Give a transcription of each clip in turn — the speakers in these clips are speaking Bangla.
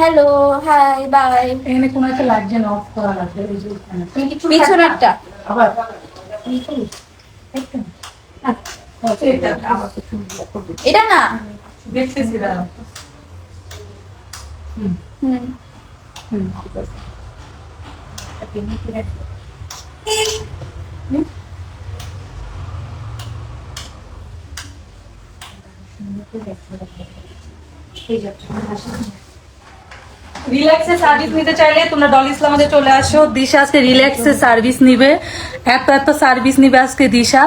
হ্যালো হাই বাই এখানে কোনো একটা লাগছে না অফ করা লাগবে পিছনেরটা। আবার। একটা এটা, না? দেখতেছি দাঁড়াও। হুম, হুম। সার্ভিস নিতে চাইলে তোমরা ডল ইসলামাতে চলে আসো। দিশা আজকে সার্ভিস নিবে। এত এত সার্ভিস নিবে আজকে দিশা।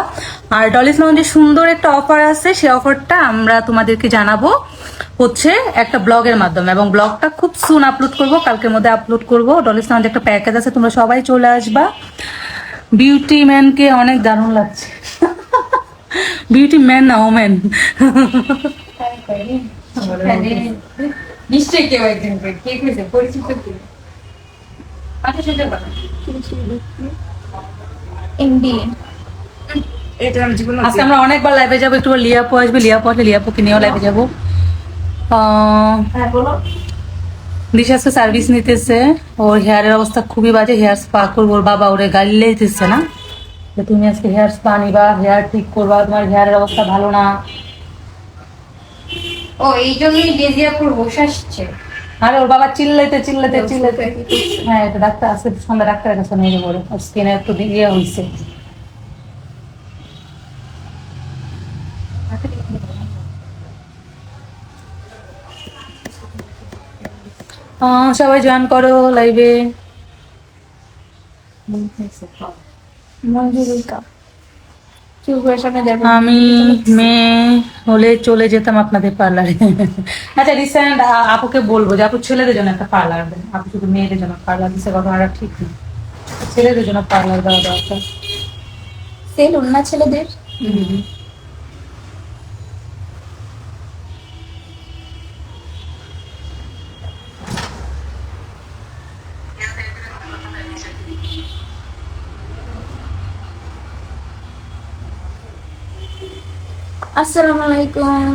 আর ডল সুন্দর একটা অফার আছে সেই অফারটা আমরা তোমাদেরকে জানাব হচ্ছে একটা ব্লগের মাধ্যমে। এবং ব্লগটা খুব সুন আপলোড করব কালকের মধ্যে আপলোড করব। ডল ইসলামের একটা প্যাকেজ আছে তোমরা সবাই চলে আসবা। বিউটি ম্যানকে অনেক দারুণ লাগছে। বিউটি ম্যান না ওম্যান নিশ্চয়ই কেউ একজন করে। কে পরিচিত কেউ। আচ্ছা সেটা বলো এমডি। এটা আমি জীবনে আজকে আমরা অনেকবার লাইভে যাব একটু লিয়াপু আসবে লিয়াপু আসলে লিয়াপুকে নিয়েও লাইভে যাব। আহ, হ্যাঁ দিশাসকে সার্ভিস নিতেছে। ওর হেয়ারের অবস্থা খুবই বাজে হেয়ার স্পা করব ওর বাবা ওরে গাইলে দিতেছে না। তুমি আজকে হেয়ার স্পা নিবা হেয়ার ঠিক করবা তোমার হেয়ারের অবস্থা ভালো না। ও এই জন্যই ডেজিয়াপুর বসে আসছে। আরে ওর বাবা চিল্লাইতে চিল্লাইতে চিল্লাইতে। হ্যাঁ এটা ডাক্তার আজকে সন্ধ্যা ডাক্তারের কাছে নিয়ে যাব ওর। স্কিনে একটু ইয়ে হয়েছে সবাই জয়েন করো লাইভে মঞ্জুরিকা চুল করে সামনে যাবে আমি মেয়ে হলে চলে যেতাম আপনাদের পার্লারে আচ্ছা রিসেন্ট আপুকে বলব যে আপু ছেলেদের জন্য একটা পার্লার দেন আপু শুধু মেয়েদের জন্য পার্লার দিচ্ছে ঘটনাটা ঠিক না। ছেলেদের জন্য পার্লার দেওয়া দরকার। সেলুন না ছেলেদের? আসসালামু আলাইকুম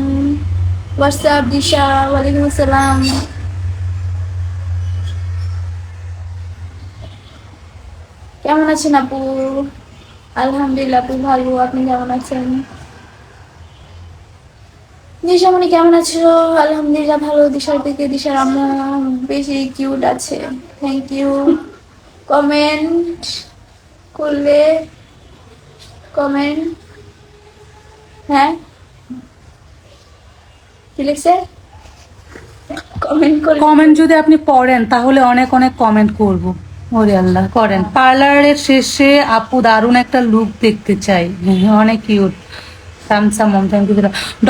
হোয়াটসঅ্যাপ দিশা ওয়ালাইকুম আসসালাম কেমন আছেন আপু? আলহামদুলিল্লাহ, আপু ভালো। আপনি কেমন আছেন? দিশামণি কেমন আছো? আলহামদুলিল্লাহ, ভালো। দিশার থেকে দিশার আম্মু বেশি কিউট আছে। থ্যাংক ইউ কমেন্ট করলে কমেন্ট হ্যাঁ? কি লিখছে? কমেন্ট করলে কমেন্ট যদি আপনি পড়েন, তাহলে অনেক অনেক কমেন্ট করব। ওরে আল্লাহ, করেন। পার্লারের শেষে আপু দারুণ একটা লুক দেখতে চাই। অনেক কিউট। কিছু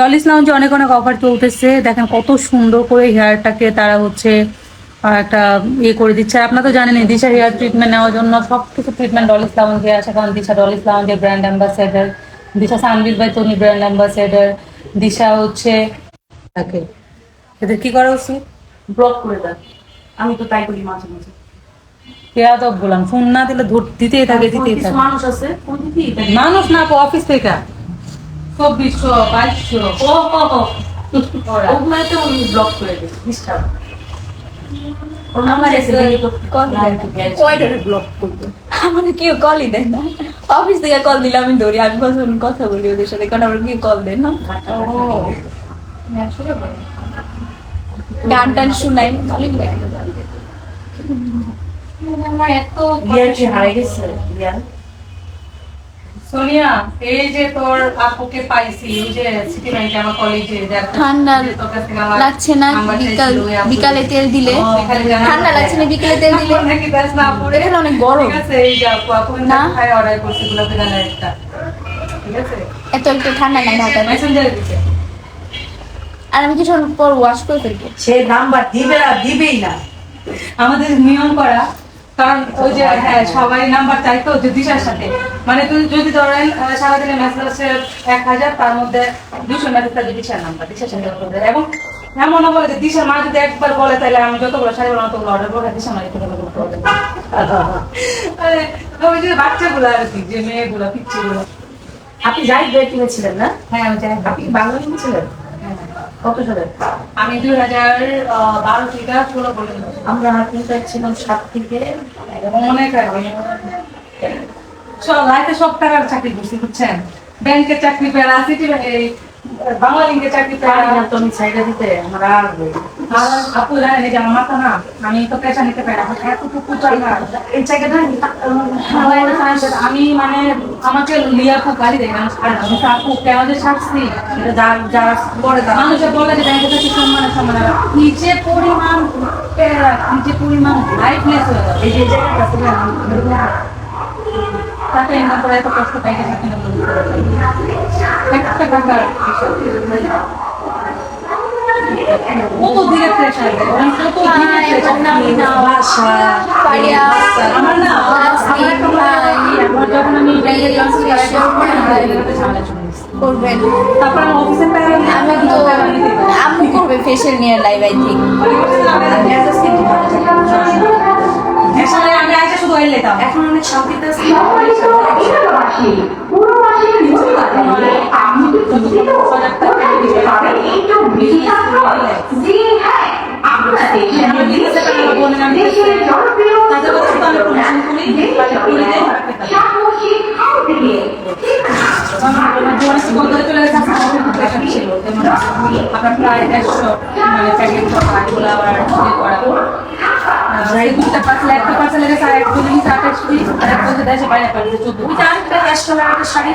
ডলিস লাউঞ্জে অনেক অনেক অফার চলতেছে। দেখেন কত সুন্দর করে হেয়ারটাকে তারা হচ্ছে একটা ইয়ে করে দিচ্ছে। আপনারা তো জানেনই দিশা হেয়ার ট্রিটমেন্ট নেওয়ার জন্য সব কিছু ট্রিটমেন্ট ডলিস লাউঞ্জে আছে। কারণ দিশা ডলিস লাউঞ্জের ব্র্যান্ড অ্যাম্বাসেডার দিশা সানবিল বাই তনি ব্র্যান্ড অ্যাম্বাসেডার দিশা হচ্ছে তাকে। এদের কি করা উচিত? ব্লক করে দেন আমি তো তাই করি মাঝে মাঝে। পেয়াদব বললাম ফোন না দিলে দিতেই থাকে দিতেই থাকে। মানুষ আছে থাকে। মানুষ না অফিস থেকে। চব্বিশশো বাইশশো। ও ওগুলোতে ব্লক করে দিই ডিস্টার্ব আমার কেউ কলই দেয় না। অফিস থেকে কল দিলে আমি ধরি আমি কথা কথা বলি ওদের সাথে কারণ আমার কেউ কল দেয় না। গান টান শুনাই ভালোই লাগে আমার এত ইয়ার কি হারিয়ে গেছে ইয়ার সোনিয়া এই যে তোর আপুকে পাইছি এই যে সিটি ব্যাংকে আমার কলেজে ঠান্ডা লাগছে না বিকাল বিকালে তেল দিলে। ঠান্ডা লাগছে না বিকালে তেল দিলে? এখানে অনেক গরম। ঠিক আছে এই যে আপু আপু না? না? খাই অর্ডার করছি একটা। ঠিক আছে? এত একটু ঠান্ডা নাই ঢাকা মেসেঞ্জারে দিছে। আর আমি কিছুক্ষণ পর ওয়াশ করে ফেলব। সে নাম্বার দিবে না দিবেই না। আমাদের নিয়ম করা কারণ ওই যে হ্যাঁ সবাই নাম্বার চাই তো যে দিশার সাথে। মানে তুই যদি ধরেন সারাদিনে মেসেজ আছে এক হাজার তার মধ্যে দুশো মেসেজ থাকে দিশার নাম্বার দিশার সাথে দেয়। এবং এমনও বলে যে দিশার মা যদি একবার বলে তাহলে আমি যতগুলো শাড়ি বলো ততগুলো অর্ডার করব দিশার মা যতগুলো। ওই যে বাচ্চাগুলো আর কি যে মেয়েগুলো পিচ্ছিগুলো আপনি যাই বের কিনেছিলেন না? হ্যাঁ আমি চাই আপনি বাংলা কিনেছিলেন? হ্যাঁ কত সালে? আমি দুই হাজার বারো থেকে ষোলো পর্যন্ত। আমরা কিন্তু ছিলাম সাত থেকে অনেক লাইফে সব টাকার চাকরি করছি বুঝছেন? ব্যাংকের চাকরি পেরা সিটি এই বাংলা লিঙ্কের চাকরি পেরা পারি না তো আমি সাইডে দিতে আমার আর আর আপু জানেন এই যে আমার মাথা না আমি তো পেশা নিতে পারি আমার এতটুকু টাকা এই জায়গাটা আমি মানে আমাকে লিয়া খুব গালি দেয় মানুষ আর আমি তো আপু কেন যে শাস্তি এটা যার যারা বলে মানুষে বলে যে ব্যাংকের কাছে সম্মান সম্মান যে পরিমাণ যে পরিমাণ লাইফলেস হয়ে গেল এই যে জায়গাটা টাকা ইনকাম করে এত কষ্ট পাই গেছে কিনা। একটা টাকার কত দিকে প্রেশার কত দিকে প্রেশার আমার না আমার একটা মনে হয় কি, আমার যখন আমি। করবেন তারপর আমার অফিসের টাকা তো করবে ফেশিয়াল নিয়ে লাইভ আই থিঙ্ক অয়েল লেতাম এখন অনেক শান্তিতে আছি। করি করে প্রেশার ছিল যেমন আপনার প্রায় একশো মানে প্যাকেট করা। এগুলো একটা শাড়ি।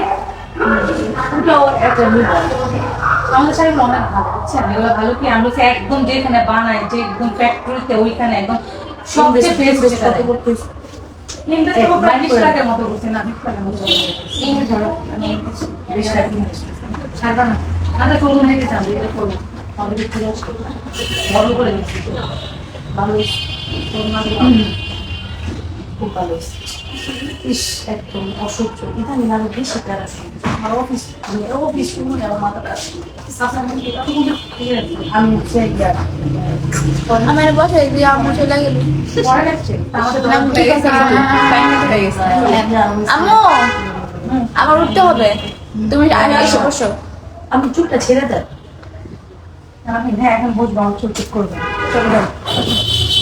একটা নিব আমাদের অনেক ভালো বুঝছেন? এগুলো ভালো কি? আমরা একদম যেখানে বানাই যে একদম ফ্যাক্টরিতে ওইখানে একদম সবচেয়ে ফ্রেশ কত করতেছে? কিন্তু তো বাইশ টাকার মতো করছে না বিশ টাকার মতো এই ধরো আমি বিশ টাকা ছাড়বা না। আচ্ছা করুন হেঁটে যান এটা করুন আমাদের বড় করে দিচ্ছি। ভালো হয়েছে। তোর মানে খুব ভালো হয়েছে। ইস একদম অসহ্য। ইদানিং আরও বেশি প্যারা ছিল। আমার অফিস অফিস আমি বাসায় আম্মু চলে গেল। আম্মু আমার উঠতে হবে। তুমি আগে এসে বসো। আমি চুলটা ছেড়ে দেয় আমি হ্যাঁ এখন বুঝব আমার চুল ঠিক করবে। চলে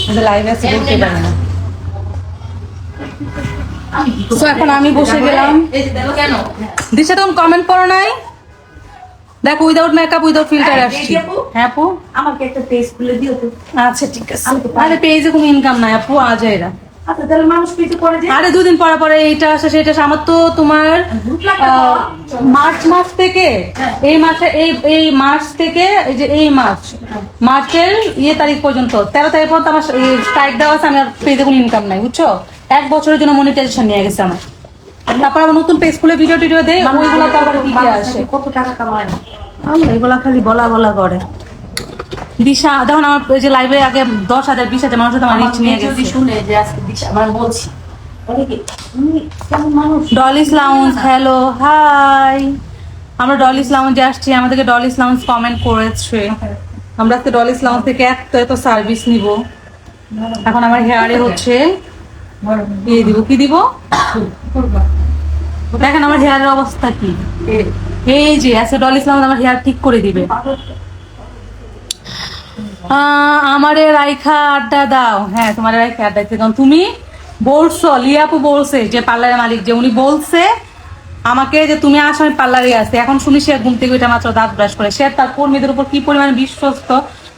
যাও লাইভে আছে বলতে পারি না। তো এখন আমি বসে গেলাম। কেন দিশা তখন কমেন্ট পড়ো নাই? দেখো উইদাউট মেকআপ উইদাউট ফিল্টার আসছি। হ্যাঁ আপু? আমাকে একটা পেজ খুলে দিও তো। আচ্ছা ঠিক আছে। আরে পেজে কোনো ইনকাম নাই আপু আজ এরা। আচ্ছা আরে দুদিন পরে পরে এইটা আসে সেটা আমার তো তোমার তো। মার্চ মাস থেকে হ্যাঁ। এই মাসে এই এই মার্চ থেকে এই যে এই মার্চ মার্চের ইয়ে তারিখ পর্যন্ত তেরো তারিখ পর্যন্ত আমার স্ট্রাইক দেওয়া আছে আমি আর পেজে কোনো ইনকাম নাই বুঝছ? এক বছরের জন্য মনিটাইজেশন নিয়ে গেছে আমার। তারপর আবার নতুন পেজ খুলে ভিডিও টিডিও দেয় ওইগুলো তো আবার কি কি আসে? কত টাকা কামায়। এগুলা খালি বলা বলা করে। দিশা দেখুন আমার যে লাইভে আগে দশ হাজার বিশ হাজার মানুষ আমার রিচ নিয়ে গেছে। শুনে যে আজকে দিশা আমার বলছি ডলিস লাউন্স হ্যালো হাই আমরা ডলিস লাউঞ্জে আসছি আমাদেরকে ডলিস লাউঞ্জ কমেন্ট করেছে। আমরা আজকে ডলিস লাউঞ্জ থেকে এত এত সার্ভিস নিব। এখন আমার হেয়ারে হচ্ছে ইয়ে দিব কি দিব? দেখেন আমার হেয়ারের অবস্থা কি। এই। যে আজকে ডলিস লাউঞ্জ আমার হেয়ার ঠিক করে দিবে। আমারে রাইখা আড্ডা দাও। হ্যাঁ তোমার রাইখা আড্ডা দিতে কারণ তুমি বলছো লিয়াপু বলছে যে পার্লারের মালিক যে উনি বলছে আমাকে যে তুমি আসো আমি পার্লারে আসতে এখন শুনি সে ঘুম থেকে ওইটা মাত্র দাঁত ব্রাশ করে। সে তার কর্মীদের উপর কি পরিমাণে বিশ্বস্ত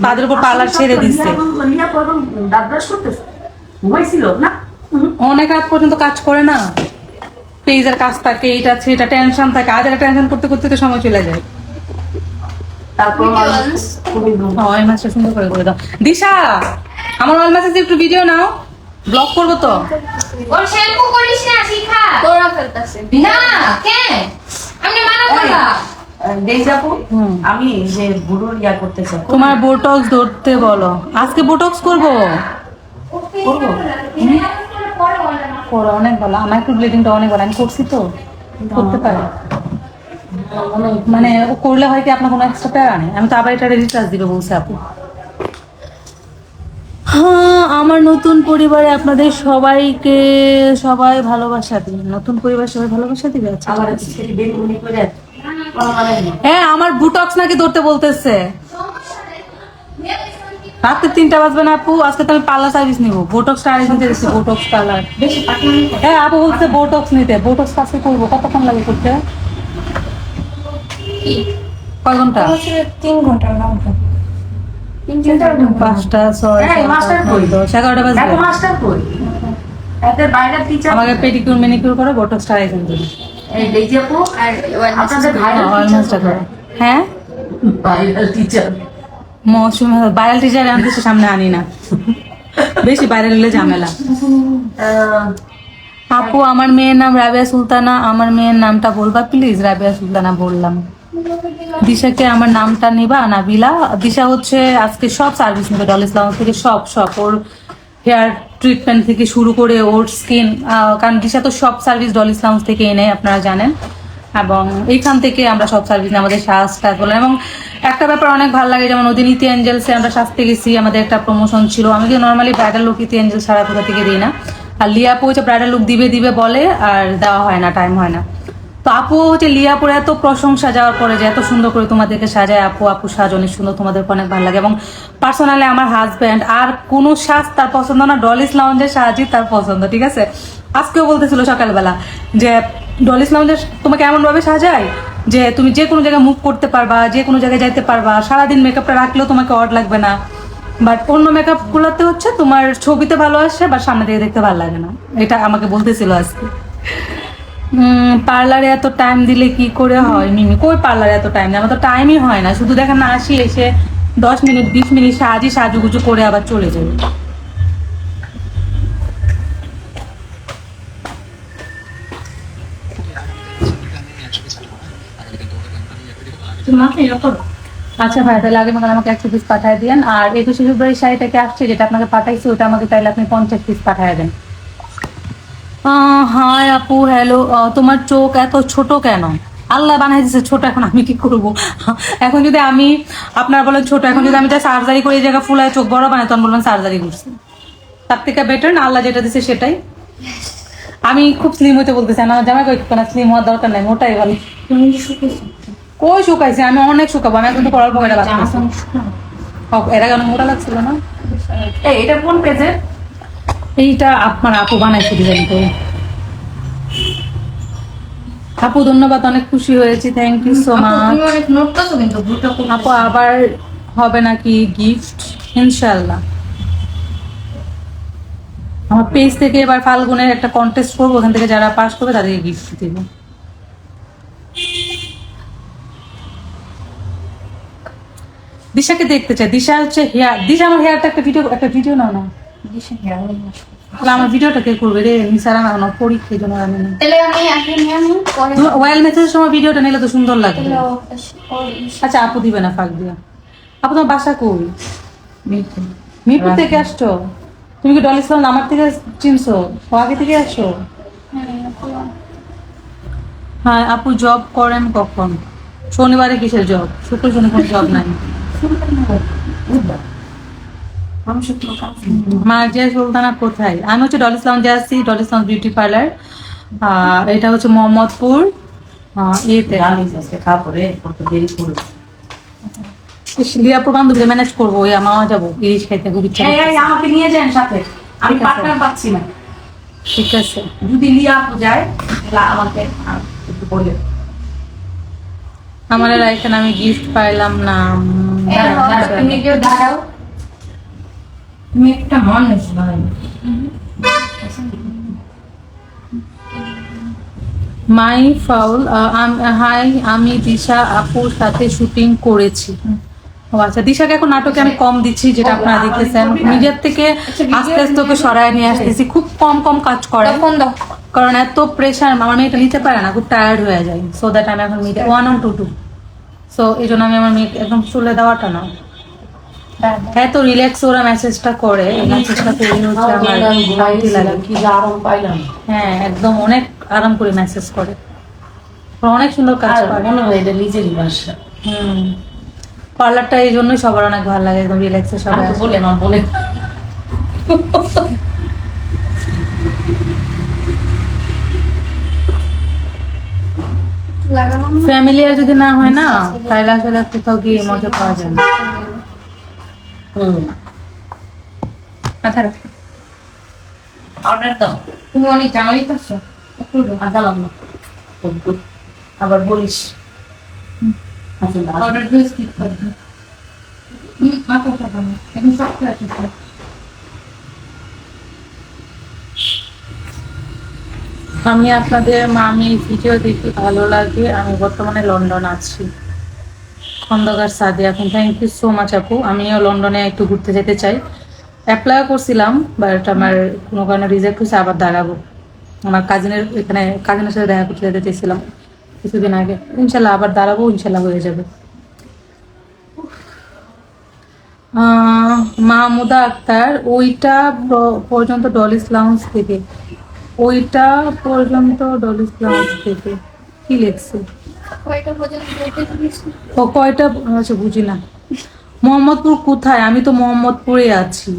তাদের উপর পার্লার ছেড়ে দিচ্ছে? অনেক রাত পর্যন্ত কাজ করে না। পেজের কাজ থাকে এটা টেনশন থাকে। আজ একটা টেনশন করতে করতে তো সময় চলে যায়। তারপর মাছটা সুন্দর করে করে দাও। দিশা আমার ওয়াল মাসে একটু ভিডিও নাও। ব্লগ করব তো? ওর শ্যাম্পু করিস না শিখা। তোরা ফেলতেছে। না কেন আমি মানা করলাম দেখাবো আমি যে বুড়ো ইয়া করতে চাই তোমার বোটক্স ধরতে বলো। আজকে বোটক্স করব? করব? করো অনেক ভালো। আমার একটু ব্লিডিংটা অনেক ভালো। আমি করছি তো? করতে পারি? মানে ও করলে হয় কি আপনার কোনো এক্সট্রা প্যারা নেই? আমি তো আবার এটা রিচার্জ দিবে বলছে আপু। হ্যাঁ আমার নতুন পরিবারে আপনাদের সবাইকে সবাই ভালোবাসা নতুন পরিবার সবাই ভালোবাসা দিবে? আচ্ছা মানে। হ্যাঁ আমার বুটক্স নাকি ধরতে বলতেছে। রাতে তিনটা বাজবে না আপু আজকে তো আমি পার্লার সার্ভিস নিবো। বোটক্স আর নিতে দিচ্ছি বোটক্স পার্লার হ্যাঁ আপু বলছে বোটক্স নিতে। বোটক্স কাছে করব। কতক্ষণ লাগে করতে? কয় ঘণ্টা তিন ঘণ্টা না পাঁচটা ছয় এগারোটা মাস্টার কই টিচার আমাকে পেডিকিউর মেনিকিউর করে বোটক্স এখান থেকে হ্যাঁ? টিচার ভাইরাল টিচার আমি কিছু সামনে আনি না। বেশি ভাইরাল হলে ঝামেলা। আপু আমার মেয়ের নাম রাবিয়া সুলতানা আমার মেয়ের নামটা বলবা প্লিজ রাবিয়া সুলতানা বললাম। দিশাকে আমার নামটা নিবা, নাবিলা। দিশা হচ্ছে আজকে সব সার্ভিস নেবে ডল ইসলাম থেকে সব সব। ওর হেয়ার ট্রিটমেন্ট থেকে শুরু করে ওর স্কিন কারণ দিশা তো সব সার্ভিস ডল ইসলাম থেকে এনে, আপনারা জানেন। এবং এইখান থেকে আমরা সব সার্ভিস আমাদের শ্বাস টাস বলেন এবং একটা ব্যাপার অনেক ভালো লাগে, যেমন ওদিন ইতি অ্যাঞ্জেলসে আমরা সাজতে গেছি, আমাদের একটা প্রমোশন ছিল। আমি কিন্তু নর্মালি ব্রাইডাল লুক ইতি অ্যাঞ্জেল সারা কোথা থেকে দিই না। আর লিয়াপু হচ্ছে ব্রাইডাল লুক দিবে দিবে বলে, আর দেওয়া হয় না টাইম হয় না। তো আপু হচ্ছে লিয়াপুর এত প্রশংসা, যাওয়ার পরে যে এত সুন্দর করে তোমাদেরকে সাজায়। আপু আপু সাজ অনেক সুন্দর তোমাদেরকে অনেক ভালো লাগে। এবং পার্সোনালি আমার হাজব্যান্ড আর কোনো সাজ তার পছন্দ না। ডলিস লাউঞ্জের সাজই তার পছন্দ, ঠিক আছে? আজকেও বলতেছিল সকালবেলা যে ডলিস লাউঞ্জের তোমাকে এমনভাবে সাজায় যে তুমি যে কোনো জায়গায় মুভ করতে পারবা, যে কোনো জায়গায় যাইতে পারবা। সারাদিন মেকআপটা রাখলেও তোমাকে অড লাগবে না। বাট অন্য মেকআপ গুলোতে হচ্ছে তোমার ছবিতে ভালো আসে বা সামনে থেকে দেখতে ভালো লাগে না। এটা আমাকে বলতেছিল আজকে। পার্লারে এত টাইম দিলে কি করে হয় মিমি? কই পার্লারে এত টাইম নেই আমার তো টাইমই হয় না। শুধু দেখেন না আসি এসে দশ মিনিট বিশ মিনিট সাজি সাজুগুজু করে আবার চলে যাবে মাথায় আচ্ছা ভাই তাহলে আগে মানে আমাকে একশো পিস পাঠিয়ে দিন আর একুশে ফেব্রুয়ারি শাড়িটাকে আসছে যেটা আপনাকে পাঠাইছি ওটা আমাকে তাহলে আপনি পঞ্চাশ পিস পাঠিয়ে দেন। হাই আপু হ্যালো তোমার চোখ এত ছোট কেন? আল্লাহ বানাই দিছে ছোট এখন আমি কি করব? এখন যদি আমি আপনার বলেন ছোট এখন যদি আমি সার্জারি করে এই জায়গা ফুলায় চোখ বড় বানাই তখন বলবেন সার্জারি করছি। তার থেকে বেটার না আল্লাহ যেটা দিছে সেটাই। আমি খুব স্লিম হইতে বলতেছি না জামাই কই না স্লিম হওয়ার দরকার নাই মোটাই ভালো। তুমি কই শুকাইছে? আমি অনেক শুকাবো আমি এখন তো পড়ার পকেটে এর আগে অনেক মোটা লাগছিল না? এটা কোন পেজে এইটা আপনার আপু বানাইছে ডিজাইন করে। আপু ধন্যবাদ অনেক খুশি হয়েছি। থ্যাংক ইউ সো মাচ তুমি অনেক নড়তেছো কিন্তু দুটো আপু আবার হবে নাকি গিফট ইনশাল্লাহ আমার পেজ থেকে এবার ফাল্গুনের একটা কন্টেস্ট করব ওখান থেকে যারা পাস করবে তাদেরকে গিফট দিব। দিশাকে দেখতে চাই। দিশা হচ্ছে হেয়ার দিশা আমার হেয়ারটা একটা ভিডিও একটা ভিডিও নাও না তাহলে আমার ভিডিওটা কে করবে? রে নিসারা না পরীক্ষা জন্য আমি তাহলে আমি এখন নিয়ে আমি পরে তোমার ওয়েল মেসেজের সময় ভিডিওটা নিলে তো সুন্দর লাগবে। তাহলে ও- ও- আচ্ছা আপু দিবে না ফাঁক দিয়া। আপু তোমার বাসা কই? মিরপুর। থেকে আসছো? তুমি কি ডল ইসলাম আমার থেকে চিনছো? ও আগে থেকে আসছো? হ্যাঁ, হ্যাঁ আপু জব করেন কখন? শনিবারে কিসের জব শুক্র শনি কোনো জব নাই। মার্জিয়া সুলতানা কোথায়? আমি হচ্ছে ডল ইসলাম যাচ্ছি ডল ইসলাম বিউটি পার্লার এটা হচ্ছে মোহাম্মদপুর। ইয়েতে দেরি করবে লিয়াপুর বান্ধবীদের ম্যানেজ করব ওই মামা যাব ইলিশ খাইতে খুব ইচ্ছা এই, করতেছে। আমাকে নিয়ে যান সাথে। আমি ঠিক আছে। পার্টনার পাচ্ছি না। ঠিক আছে। যদি লিয়া যায় আমাকে একটু বলে আমার এখানে আমি গিফট পাইলাম না। হ্যাঁ, দাঁড়াও, তুমি একটা মানুষ ভাই মাই ফাউল হাই আমি দিশা আপুর সাথে শুটিং করেছি। ও আচ্ছা দিশাকে এখন নাটকে আমি কম দিচ্ছি যেটা আপনারা আবার দেখতেছেন নিজের থেকে আচ্ছা, আস্তে আস্তে ওকে সরায় নিয়ে আসতেছি। খুব কম কম কাজ করে। কারণ এত প্রেশার আমার মেয়েটা নিতে পারে না খুব টায়ার্ড হয়ে যায়। সো দ্যাট আমি এখন media one on two two so এই জন্য আমি আমার মেয়ে একদম চলে দেওয়াটা না। এত রিল্যাক্স ওরা মেসেজটা করে। মেসেজটা করে হচ্ছে আমার শান্তি লাগে। কি যে আরাম পাইলাম। হ্যাঁ একদম অনেক আরাম করে মেসেজ করে। অনেক সুন্দর কাজ করে। মনে হয় এটা নিজেরই বাসা হুম। পার্লারটা এই জন্যই সবার অনেক ভালো লাগে একদম রিল্যাক্সে সবাই তো। বলে না বলে লাগানো না? ফ্যামিলি আর যদি না হয় না তাহলে আসলে কোথাও গিয়ে মজা পাওয়া যায় না। মাথা রাখো। অর্ডার দাও তুমি অনেক জামাই পাচ্ছো আর দিলাম না। আবার বলিস। আচ্ছা। অর্ডার দিয়ে স্কিপ করবে মাথা চাপা না। এখন সব আছে আমি আপনাদের মামি ভিডিও দেখতে ভালো লাগে আমি বর্তমানে লন্ডন আছি। খন্দকার সাদিয়া এখন। থ্যাংক ইউ সো মাচ আপু। আমিও লন্ডনে একটু ঘুরতে যেতে চাই। অ্যাপ্লাই করছিলাম বাট আমার কোনো কারণে রিজেক্ট হয়েছে, আবার দাঁড়াবো আমার কাজিনের এখানে কাজিনের সাথে দেখা করতে যেতে চেয়েছিলাম কিছুদিন আগে। ইনশাল্লাহ আবার দাঁড়াবো, ইনশাল্লাহ হয়ে যাবে। মাহমুদা আক্তার, ওইটা পর্যন্ত ডলিস লাউন্স থেকে। ওইটা পর্যন্ত ডলিস লাউন্স থেকে। কি লিখছে? ও কয়টা আচ্ছা মোহাম্মদপুর কোথায়? আমি তো মোহাম্মদপুরে আছি।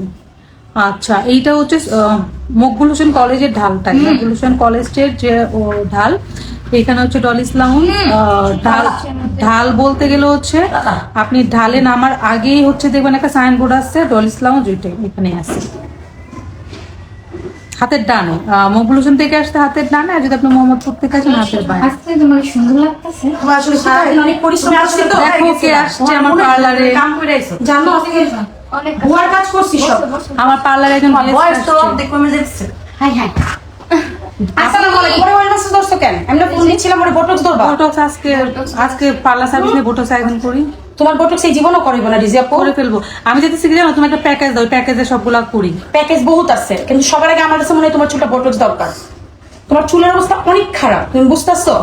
আচ্ছা এইটা হচ্ছে মকবুল হোসেন কলেজের ঢালটা। মকবুল হোসেন কলেজের যে ঢাল এখানে হচ্ছে ডল ইসলাম। ঢাল ঢাল বলতে গেলে হচ্ছে আপনি ঢালে নামার আগেই হচ্ছে দেখবেন একটা সাইনবোর্ড আসছে ডল ইসলাম যেটাই এখানে আছে। হাতের ডানে আহ, মকবুল হোসেন থেকে আসতে হাতের ডানে আর যদি আপনি মোহাম্মদপুর থেকে আসেন হাতের বাইরে আজকে তোমার সুন্দর লাগতেছে। অনেক পরিশ্রম করছি তো। দেখো কে আসছে আমার পার্লারে। কাম করে আইছো। জানো আজকে অনেক বুয়ার কাজ করছি সব। আমার পার্লারে একজন বয়স তো আসছে। অর্ধেক কমে যাচ্ছে। হাই হাই আসসালামু আলাইকুম পরে ধরছো কেন? আমি ফোন ওরে বটক্স বোটক্স আজকে আজকে পার্লার সার্ভিস নিয়ে বোটক্স একদিন করি। তোমার বটক্স সেই জীবনও করিব না রিজিয়া করে ফেলব। আমি যদি শিখে জানো তুমি একটা প্যাকেজ দাও প্যাকেজে সবগুলা করি। প্যাকেজ বহুত আছে কিন্তু সবার আগে আমার কাছে মনে হয় তোমার চুলটা বটক্স দরকার। তোমার চুলের অবস্থা অনেক খারাপ তুমি বুঝতেছো?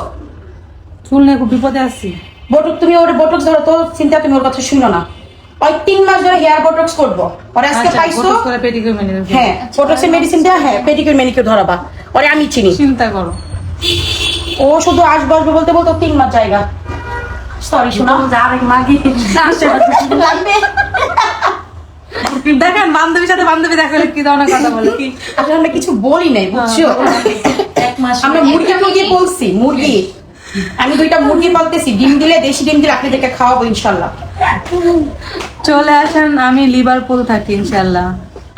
চুল নিয়ে খুব বিপদে আছি। বটক তুমি ওর বটক্স ধরো তো চিন্তা তুমি ওর কথা শুনো না। ওই তিন মাস ধরে হেয়ার বটক্স করব। ওরে আজকে আচ্ছা পাইছো। হ্যাঁ বটক্সের মেডিসিন দেওয়া হ্যাঁ পেডিকিউর ম্যানিকিউর ধরাবা। ওরে আমি চিনি। চিন্তা করো। ও শুধু আসব আসব বলতে বলতো তিন মাস জায়গা। সরি শোনা আরেক মাগি দেখেন বান্ধবীর সাথে বান্ধবী দেখা হলে কি ধরনের কথা বলে? কি? আসলে আমরা কিছু বলি নাই বুঝছ? এক মাস আমরা মুরগি মুরগি বলছি মুরগি। আমি দুইটা মুরগি পালতেছি ডিম দিলে দেশি ডিম দিলে আপনাদেরকে খাওয়াবো ইনশাল্লাহ। চলে আসেন আমি লিভারপুল থাকি ইনশাল্লাহ।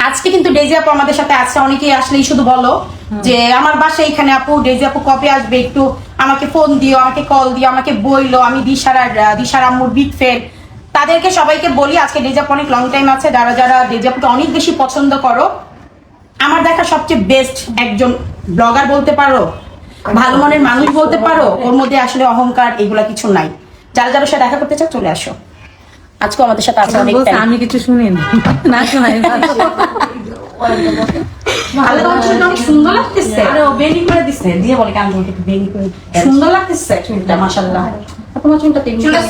আজকে কিন্তু ডেজি আপু আমাদের সাথে আছে, অনেকেই আসলেই শুধু বলো যে, আমার বাসায় এখানে আপু ডেজি আপু কবে আসবে একটু আমাকে ফোন দিও, আমাকে কল দিও, আমাকে বইলো, আমি দিশারার দিশার আম্মুর বিগ ফ্যান তাদেরকে সবাইকে বলি, আজকে ডেজি আপু অনেক লং টাইম আছে, যারা যারা ডেজি আপুকে অনেক বেশি পছন্দ করো, আমার দেখা সবচেয়ে বেস্ট একজন ব্লগার বলতে পারো, ভালো মনের মানুষ বলতে পারো, ওর মধ্যে আসলে অহংকার, এগুলা কিছু নাই। যারা যারা সাথে দেখা করতে চাও চলে আসো। আজকে আমাদের সাথে আছে অনেক। আমি কিছু শুনি না শোনাই সুন্দর লাগতেছে। আরে ও বেনি করে দিছে। দিয়ে বলে কান ধরে একটু বেনি করে সুন্দর লাগতেছে চুলটা মাশাআল্লাহ। তোমার চুলটা তেমনি চুলটা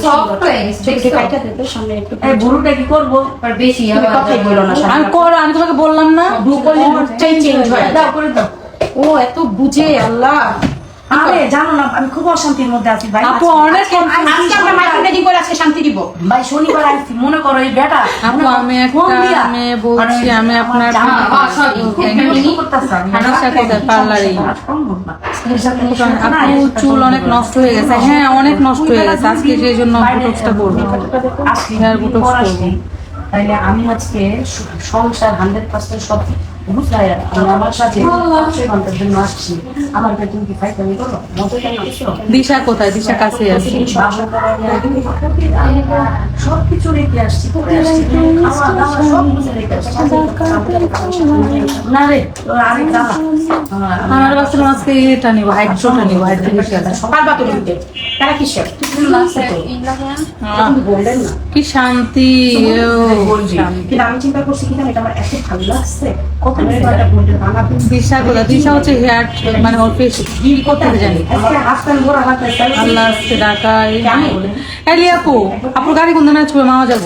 হয়ে গেছে? তো সামনে একটু এই কি করব? আর বেশি বলো না আমি করো আমি তোমাকে বললাম না। করলে চেঞ্জ হয়। দাও করে দাও। ও এত বুঝে আল্লাহ। আরে জানো না আমি খুব অশান্তির মধ্যে আছি ভাই। আপু অনেক আজকে আমরা মাইক্রো রেডি করে আজকে শান্তি দিব। ভাই শনিবার আসছি মনে করো এই বেটা আপু আমি একটা মেয়ে বলছি আমি আপনার সমস্যা কোথায় পার্লারেই। আপু চুল অনেক নষ্ট হয়ে গেছে। হ্যাঁ অনেক নষ্ট হয়ে গেছে। আজকে সেই জন্য বোটক্সটা করব। হেয়ার বোটক্স করব। তাইলে আমি আজকে সংসার হান্ড্রেড পার্সেন্ট সব আমি আমার সাথে জন্য আসছি। আমার কি করো? দিশা কোথায়? দিশা কাছে আছে সবকিছু রেখে আসছি? কোথায় আসছি? খাওয়া দাওয়া সব কিছু রেখে আসছি। না রে তোর আরেক আমার আজকে এটা নিবো হাইড্রোটা নিবো হাইড্রোফেশিয়াল সকাল তারা কিসের তুমি কি শান্তি ও, কিন্তু আমি চিন্তা করছি কি এটা আমার এত ভালো লাগছে। কত একটা বলতে বানাবো দিশা হচ্ছে হেয়ার মানে ওর ফেস ডিল করতে জানি। আজকে হাসপাতাল গোড়া হাত আল্লাহ আজকে ঢাকা এলি আপু আপুর গাড়ি কোন দিন মামা যাব।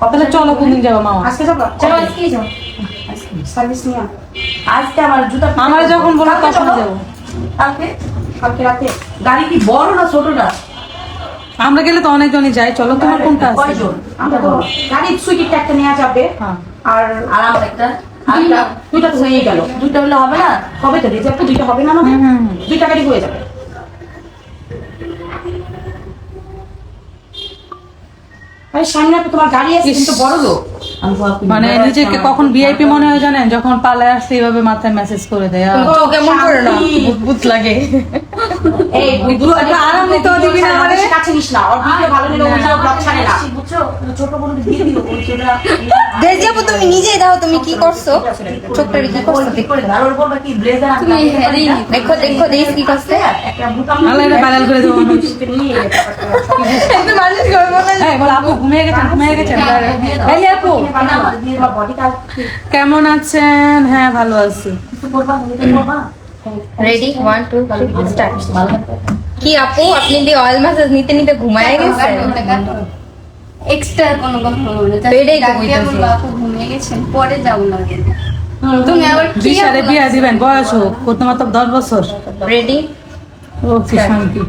তাহলে চলো যাব আজকে আমার জুতা আমার যখন বলো তখন যাব। কালকে? কালকে রাতে? গাড়ি কি বড় না ছোট না? আমরা গেলে তো অনেকজনই যাই। চলো তোমার কোনটা আছে? কয়জন? আমরা তো গাড়ির সুইটিটা একটা নেওয়া যাবে। হ্যাঁ। আর আর আমার একটা। দুইটা দুইটা তো গেল। হলে হবে না? হবে তো রিজার্ভ তো দুইটা হবে না আমাদের। দুইটা গাড়ি হয়ে যাবে। আরে সামনে তো তোমার গাড়ি আছে কিন্তু বড় লোক। মানে নিজেকে কখন ভিআইপি মনে হয় জানেন? যখন পালায় আসছে এইভাবে মাথায় মেসেজ করে দেয়। আর তো কেমন করে না। বুত লাগে। এই একটু আরাম দিতে দিবি না আমারে? কাছে নিস না। ওর ভিডিও ভালো নিলে ওই ব্লগ ছাড়ে না। দেজি আপু তুমি নিজেই দাও তুমি কি করছ? চোখটারে কি করছ? তুমি দেখো দেখো দেখ কি করছে? আল্লাহ এটা ভাইরাল করে দেবো মানুষ। একটু মানুষ করব না এই বল আপু ঘুমিয়ে গেছেন ঘুমিয়ে গেছেন। এই আপু কেমন আছেন? হ্যাঁ ভালো আছি। রেডি ওয়ান টু স্টার্ট কি আপু আপনি দিয়ে অয়েল ম্যাসাজ নিতে নিতে ঘুমায় গেছেন? এক্সট্রা কোনো কথা বলব না বেডেই জাস্ট ঘুমাইতেছি। ডাকিয়ে বলব, আপু ঘুমিয়ে গেছেন পরে যাব না তুমি আবার কি দিশারে বিয়া দিবেন বয়স হোক কত মাত্র দশ বছর। রেডি ও কি শান্তি।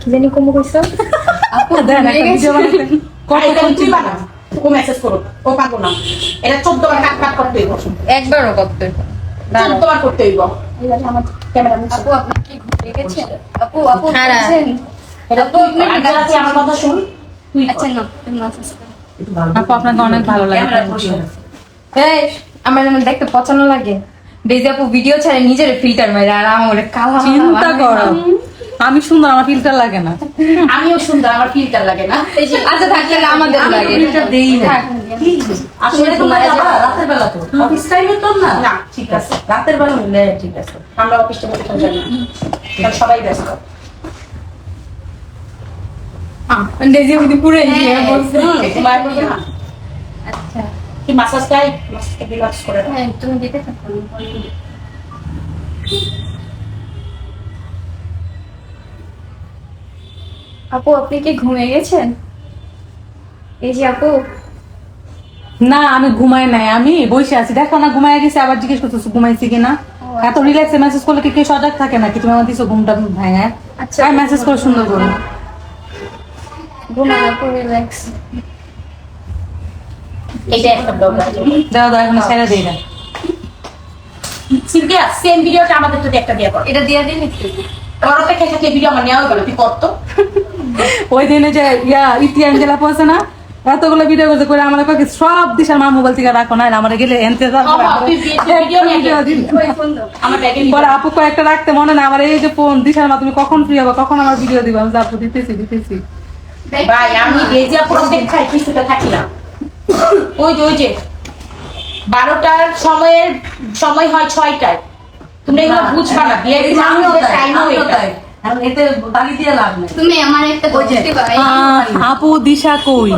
কি জানি কমু কইছো? আপু দেন ঘুমিয়ে একটা গেছে ভিডিও বানাবেন কত কোন তুই বানা ও মেসেজ করো। ও পাবো না। এটা 14 বার কাট কাট করতে হইব। একবারও করতে 14 বার করতে হইব। আমার ক্যামেরা আপু আপনি কি ঘুমিয়ে আপু আপু এটা তুই আমার কথা শুন তুই আচ্ছা না তুমি মাসাজ আপু আপনাকে অনেক ভালো লাগে। এই আমার যেন দেখতে পছন্দ লাগে। বেজি আপু ভিডিও ছাড়ে নিজের ফিল্টার মারে আর আমার কালা চিন্তা করো। আমি সুন্দর আমার ফিল্টার লাগে না। আমিও সুন্দর আমার ফিল্টার লাগে না। আচ্ছা থাকলে আমাদের লাগে। থাক। আসলে তোমার রাতের বেলা তো। অফিস টাইমে তো না? না ঠিক আছে। রাতের বেলা হলে ঠিক আছে। আমরা অফিস টাইমে না। সবাই ব্যস্ত। বেজি আপু পুরো ইয়ে বলছে। ঘুমায় পড়বে আচ্ছা। কি মাসাজ চাই রিল্যাক্স করে হ্যাঁ তুমি থাকো। আপু আপনি কি ঘুমিয়ে গেছেন? এই যে আপু। না আমি ঘুমাই নাই। আমি বসে আছি। দেখো না ঘুমাই গেছি আবার জিজ্ঞেস করতেছো ঘুমাইছি কিনা? এত রিল্যাক্সে মেসেজ করলে কি কেউ সজাগ থাকে নাকি? তুমি আমার দিছো ঘুমটা ভাঙা। আচ্ছা। আচ্ছা মেসেজ করে সুন্দর করো। ঘুমান আপু রিল্যাক্স এটা একটা ব্লগ দাও দাও এখন ছেড়ে দিই না। সিনথিয়া সেম ভিডিওটা আমাদের তো একটা দিয়ে কর। এটা দিয়ে দিন একটু। আমার অপেক্ষায় থাকলে ভিডিও আমার নেওয়া না তুই করতো ওই দিনে যে ইয়া ইতি অ্যাঞ্জেলা পৌঁছে না এতগুলো ভিডিও করতে করে আমার কাছে সব দিশার মা মোবাইল থেকে রাখো না আমার গেলে এনতে আমার পরে আপু কয়েকটা রাখতে মনে না আমার এই যে ফোন দিশার মা তুমি কখন ফ্রি হবে কখন আমার ভিডিও দিবা? আমি আপু দিতেছি দিতেছি। ভাই আমি ভেজিয়া প্রত্যেক খাই কিছুটা থাকি না। ওই যে ওই যে বারোটার সময়ের সময় হয় ছয়টায়। তুমি এগুলো বুঝবা না এতে বাড়ি দিয়ে লাভ নেই। তুমি আমার একটা দোষ দিবা এই আপু দিশা কই?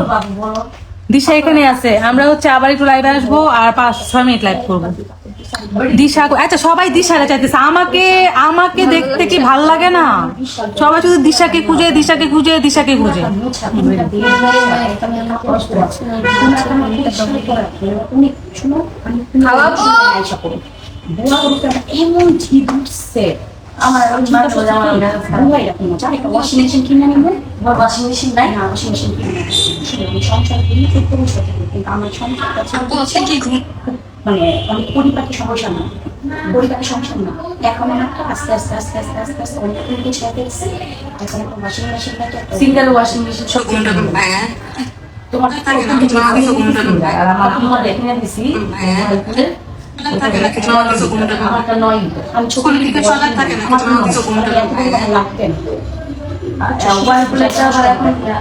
দিশা এখানে আছে। আমরা হচ্ছে আবার একটু লাইভে আসব আর পাঁচ ছয় মিনিট লাইভ করব। দিশা কই- আচ্ছা সবাই দিশারে চাইতেছে। আমাকে আমাকে দেখতে কি ভালো লাগে না? সবাই শুধু দিশাকে খুঁজে দিশাকে খুঁজে দিশাকে খুঁজে। আমার ওয়াশিং মেশিন কিনে নিব। ওয়াশিং মেশিন নাই? না ওয়াশিং মেশিন কিনে নিব। সংসার করি খুব সমস্যা থাকে কিন্তু আমার সংসারটা মানে অনেক পরিপাটি সমস্যা না। পরিপাটি সমস্যা না। এখন আমার একটা আস্তে আস্তে আস্তে আস্তে আস্তে আস্তে অনেক কিছু ছেড়ে এখন একটা washing machine single washing machine সব তোমার আর আমার দেখে দিছি।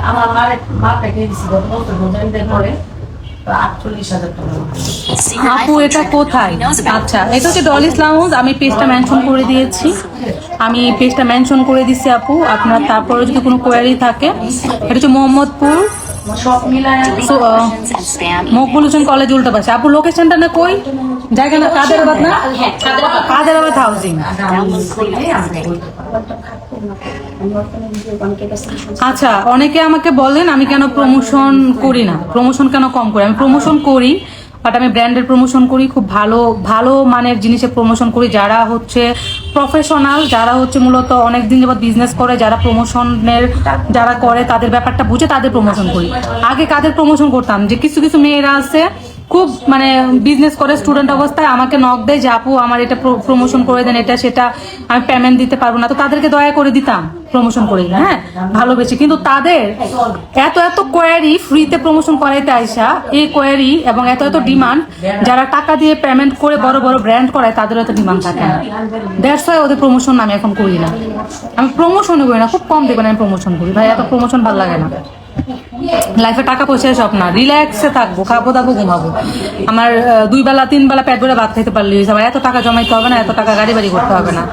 আমার মা প্যাকেজ দিছি পরে আপু এটা কোথায়? আচ্ছা এটা হচ্ছে ডল আমি পেজটা মেনশন করে দিয়েছি। আমি পেজটা মেনশন করে দিচ্ছি আপু। আপনার তারপরে যদি কোনো কোয়ারি থাকে এটা হচ্ছে মোহাম্মদপুর সব মিলায় সো- আহ, মকবুল হোসেন কলেজ উল্টো পাশে। আপু লোকেশনটা না কই? জায়গা না কাদেরাবাদ না? কাদেরাবাদ হাউজিং আচ্ছা অনেকে আমাকে বলেন আমি কেন প্রমোশন করি না। প্রমোশন কেন কম করি? আমি প্রমোশন করি বাট আমি ব্র্যান্ডের প্রমোশন করি খুব ভালো ভালো মানের জিনিসের প্রমোশন করি যারা হচ্ছে প্রফেশনাল যারা হচ্ছে মূলত অনেক দিন যাবত বিজনেস করে, যারা প্রমোশনের যারা করে, তাদের ব্যাপারটা বুঝে তাদের প্রমোশন করি। আগে কাদের প্রমোশন করতাম? যে কিছু কিছু মেয়েরা আছে খুব মানে বিজনেস করে স্টুডেন্ট অবস্থায় আমাকে নক দেয় যে, আপু, আমার এটা প্রমোশন করে দেন, এটা সেটা আমি পেমেন্ট দিতে পারব না। তো তাদেরকে দয়া করে দিতাম প্রমোশন করে হ্যাঁ ভালোবেসে। কিন্তু তাদের এত এত কোয়ারি ফ্রিতে প্রমোশন করাইতে আইসা, এই কোয়ারি এবং এত এত ডিমান্ড যারা টাকা দিয়ে পেমেন্ট করে বড় বড় ব্র্যান্ড করায়, তাদের এত ডিমান্ড থাকে না। দ্যাটস ওয়াই ওদের প্রমোশন আমি এখন করি না। আমি প্রমোশনও করি না, খুব কম দেখবেন আমি প্রমোশন করি। ভাই, এত প্রমোশন ভালো লাগে না। লাইফে টাকা পয়সার সব না। রিল্যাক্সে থাকব, খাব, দাবো, ঘুমাবো। আমার দুই বেলা, তিন বেলা পেট ভরে ভাত খেতে পারলে আমার এত টাকা জমাইতে হবে না, এত টাকা গাড়ি বাড়ি করতে হবে না।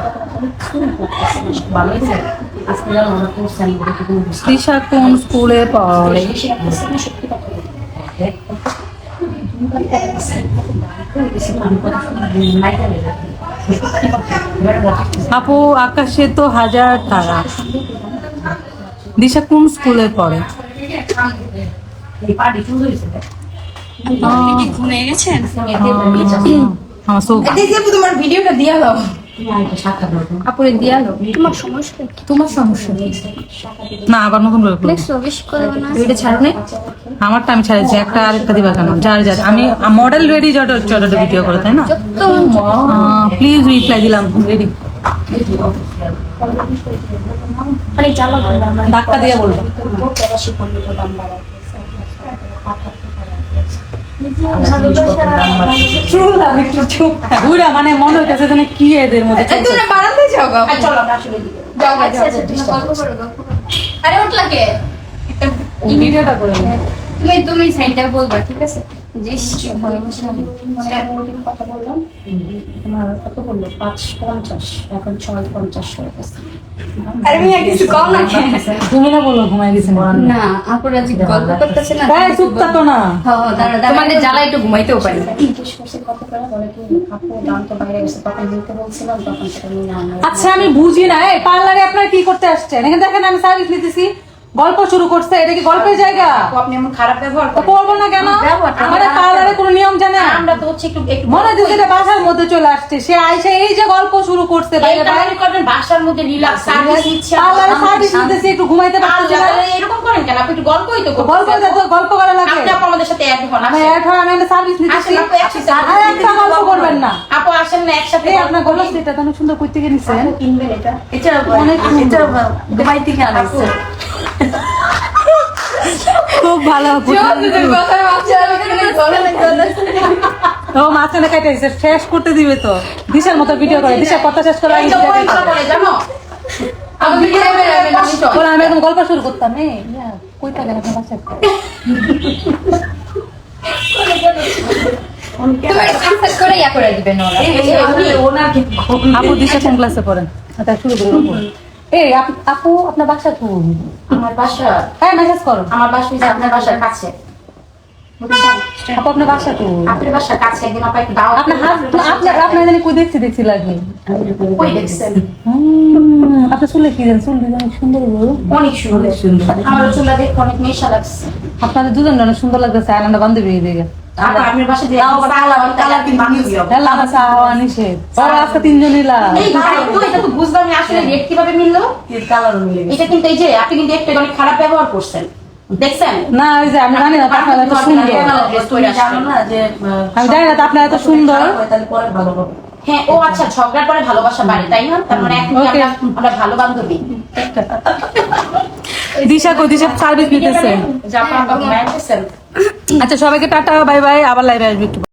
তৃষা কোন স্কুলে পড়ে? আপু, আকাশে তো হাজার তারা। দিশা কোন স্কুলে পড়ে? ঘুমিয়ে গেছেন তোমার ভিডিওটা দিয়া দাও তোমার সমস্যা তোমার সমস্যা না আবার নতুন করে এটা ছাড়ো আমারটা আমি ছাড়াচ্ছি একটা আরেকটা দিবা কেন যার যার আমি মডেল রেডি যত ভিডিও করে তাই না তো প্লিজ রিপ্লাই দিলাম রেডি জ্বালা করে ধাক্কা দিয়ে বলব ঘুরা মানে মনে হইতেছে যেন কি এদের মধ্যে তুমি না বারান্দায় যাও গো। চলো আমরা আসলে দিই। যাও গো, যাও তুমি গল্প করো আরে উঠলা কে ভিডিওটা করে তুমি তুমি সাইডটা বলবা ঠিক আছে? কথা বললাম। তোমার কত বলল? পাঁচ পঞ্চাশ। এখন ছয় পঞ্চাশ হয়ে গেছে। আরে মিয়া কিছু কম না কেন তুমি না বলো ঘুমাই গেছি না আপুর আজ গল্প করতেছে না। তাই চুপ থাকো না। দাঁড়া দাঁড়া তোমাদের জ্বালা একটু ঘুমাইতেও পারি। জিজ্ঞেস করছে কত করে বলে কি আপু দাম তো বাইরে গেছে। তখন দিতে বলছিলাম তখন সেটা নিয়ে আচ্ছা আমি বুঝি না। এই পার্লারে আপনারা কি করতে আসছেন? এখানে দেখেন আমি সার্ভিস নিতেছি। গল্প শুরু করছে এটা কি গল্পের জায়গা? আপনি এমন খারাপ ব্যবহার করব না কেন? আমাদের পার্লারে কোনো? নিয়ম জানে? আমরা তো হচ্ছে একটু মনে হচ্ছে এটা বাসার মধ্যে চলে আসছে। সে আইসা এই যে গল্প শুরু করছে বাইরে বাইরে করবেন বাসার মধ্যে রিল্যাক্স সার্ভিস নিচ্ছে পার্লারে সার্ভিস একটু ঘুমাইতে পারছি না। এরকম করেন কেন? আপনি একটু গল্পই তো গল্প যত গল্প করা লাগে। আপনি আমাদের সাথে এক হন আমি হয় আমি সার্ভিস নিতেছি আসেন আপু একসাথে আর একটা গল্প করবেন না। আপু আসেন না একসাথে আপনার গল্প এটা তো সুন্দর করতে নিছেন কিনবেন এটা। এটা অনেক দুবাই থেকে আনাইছে খুব ভালো ও মাঝখানে কাটে দিছে শেষ করতে দিবে তো দিশার মতো ভিডিও করে দিশার কথা শেষ করে আমি করে একদম গল্প শুরু করতাম কই থাকে আপনার বাসায় করে ইয়া করে আপু দিশা কোন ক্লাসে পড়েন আচ্ছা শুরু করব এই আপ- আপু আপনার বাসা কোন? আমার বাসা। হ্যাঁ মেসেজ করো। আমার বাসা আপনার বাসার কাছে। আপু আপনার বাসা কোন? আপনার বাসার কাছে একদিন আপা একটু দাওয়াত আপনার হাত আপনার আপনার জানি কই দেখছি দেখছি লাগে কই দেখছেন আপনার চুলে কি দেন চুল অনেক সুন্দর। অনেক সুন্দর। সুন্দর। আমার চুলা দেখে অনেক নেশা লাগছে। আপনাদের দুজন অনেক সুন্দর লাগতেছে আনন্দ বান্ধবী দিকে আপা আপনার বাসা যে কালা তিন বান্ধবী হবে। লালা চাওয়া নিষেধ। ওরা আজকে তিনজনই লা এই ভাই তো এটা তো বুঝলাম না আসলে রেট কীভাবে মিললো? এটা কিন্তু এই যে আপনি কিন্তু একটা অনেক খারাপ ব্যবহার করছেন। দেখছেন? না ওই যে আমি জানি না তো এত সুন্দর। আমি জানি না। তো এত সুন্দর। হ্যাঁ ও আচ্ছা ঝগড়ার পরে ভালোবাসা বাড়ে তাই না? তার মানে এখন আমরা আমরা ভালো বান্ধবী? দিশা কো দিশা সার্ভিস নিতেছে। আচ্ছা সবাইকে টাটা বাই বাই আবার লাইভে আসবে একটু।